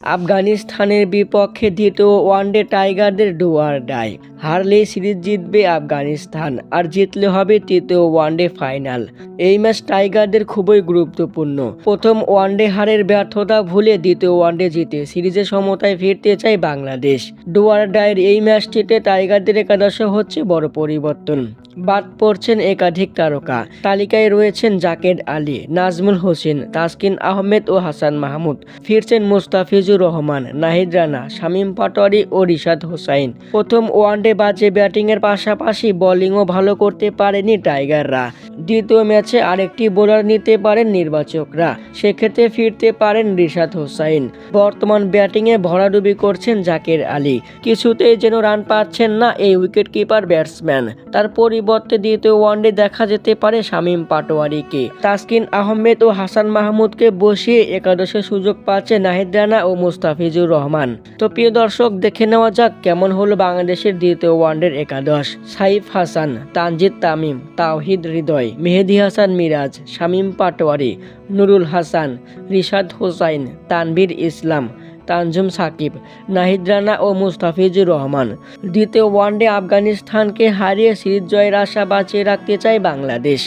আফগানিস্তানের বিপক্ষে দ্বিতীয় ওয়ানডে টাইগারদের ডুয়ার ডাই। হারলে সিরিজ জিতবে আফগানিস্তান আর জিতলে হবে তৃতীয় ওয়ানডে ফাইনাল। এই ম্যাচ টাইগারদের খুবই গুরুত্বপূর্ণ। প্রথম ওয়ানডে হারের ব্যর্থতা ভুলে দ্বিতীয় ওয়ানডে জিতে সিরিজে সমতায় ফিরতে চায় বাংলাদেশ। ডুয়ার ডায়ের এই ম্যাচটিতে টাইগারদের একাদশে হচ্ছে বড় পরিবর্তন। বাদ পড়ছেন একাধিক তারকা। তালিকায় রয়েছেন জাকের আলী, নাজমুল হোসেন, তাসকিন আহমেদ ও হাসান মাহমুদ। ফিরছেন মুস্তাফিজুর রহমান, নাহিদ রানা, শামীম পাটোয়ারি ও রিশাদ হোসাইন। প্রথম ওয়ানডে বাজে ব্যাটিংয়ের পাশাপাশি বোলিংও ভালো করতে পারেনি টাইগাররা। দ্বিতীয় ম্যাচে আরেকটি বোলার নিতে পারেন নির্বাচকরা। সেক্ষেত্রে ফিরতে পারেন রিশাদ হোসাইন। বর্তমান ব্যাটিংয়ে ভরাডুবি করছেন জাকের আলী। কিছুতেই যেন রান পাচ্ছেন না এই উইকেট কিপার ব্যাটসম্যান। তার পরিবর্তে দ্বিতীয় ওয়ানডে দেখা যেতে পারে শামীম পাটোয়ারিকে। তাসকিন আহমেদ ও হাসান মাহমুদকে বসিয়ে একাদশে সুযোগ পাচ্ছে নাহিদ রানা ও মুস্তাফিজুর রহমান। তো প্রিয় দর্শক, দেখে নেওয়া যাক কেমন হলো বাংলাদেশের দ্বিতীয় ওয়ানডের একাদশ। সাইফ হাসান, তানজিদ তামিম, তাওহিদ হৃদয়, মেহেদি হাসান মিরাজ, শামীম পাটোয়ারি, নুরুল হাসান, রিশাদ হোসাইন, তানভীর ইসলাম তানজুম সাকিব, নাহিদ রানা ও মুস্তাফিজুর রহমান। দ্বিতীয় ওয়ানডে আফগানিস্তানকে হারিয়ে সিরিজ জয়ের আশা বাঁচিয়ে রাখতে চায় বাংলাদেশ।